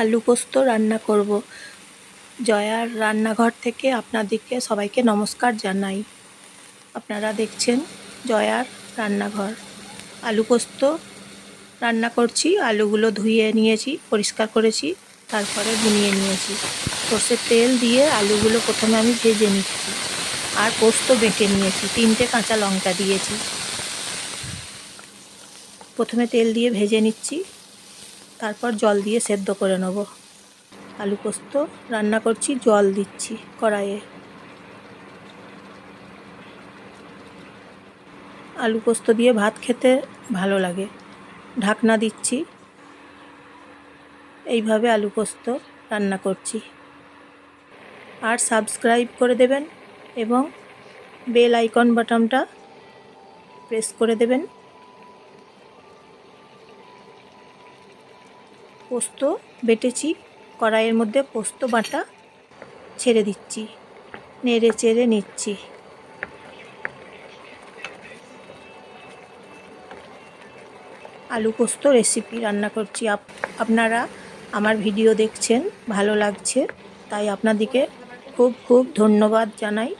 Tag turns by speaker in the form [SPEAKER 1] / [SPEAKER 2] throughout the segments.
[SPEAKER 1] আলু পোস্ত রান্না করব। জয়ার রান্নাঘর থেকে আপনাদেরকে সবাইকে নমস্কার জানাই। আপনারা দেখছেন জয়ার রান্নাঘর। আলু পোস্ত রান্না করছি, আলুগুলো ধুয়ে নিয়েছি, পরিষ্কার করেছি, তারপরে বুনিয়ে নিয়েছি। সর্ষের তেল দিয়ে আলুগুলো প্রথমে আমি ভেজে নিচ্ছি আর পোস্ত বেটে নিয়েছি, তিনটে কাঁচা লঙ্কা দিয়েছি। প্রথমে তেল দিয়ে ভেজে নিচ্ছি। তারপর জল দিয়ে সেদ্ধ করে নেব। আলু পোস্ত, রান্না করছি, জল দিচ্ছি কড়াইয়ে। আলু পোস্ত দিয়ে ভাত খেতে ভালো লাগে। ঢাকনা দিচ্ছি। এইভাবে আলু পোস্ত রান্না করছি। আর সাবস্ক্রাইব করে দেবেন এবং বেল আইকন বাটনটা প্রেস করে দেবেন। পোস্ত বেটেছি, কড়াইয়ের মধ্যে পোস্ত বাটা ছেড়ে দিচ্ছি। নেড়ে চেড়ে নিচ্ছি। আলু পোস্ত রেসিপি রান্না করছি। আপ, আপনারা আমার ভিডিও দেখছেন, ভালো লাগছে, তাই আপনাদেরকে খুব খুব ধন্যবাদ জানাই।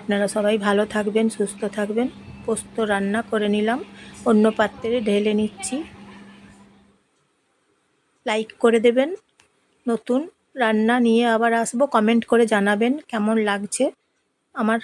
[SPEAKER 1] আপনারা সবাই ভালো থাকবেন, সুস্থ থাকবেন। পোস্ত রান্না করে নিলাম। অন্য পাত্রে ঢেলে নিচ্ছি। লাইক করে দেবেন। নতুন রান্না নিয়ে আবার আসব। কমেন্ট করে জানাবেন কেমন লাগছে আমার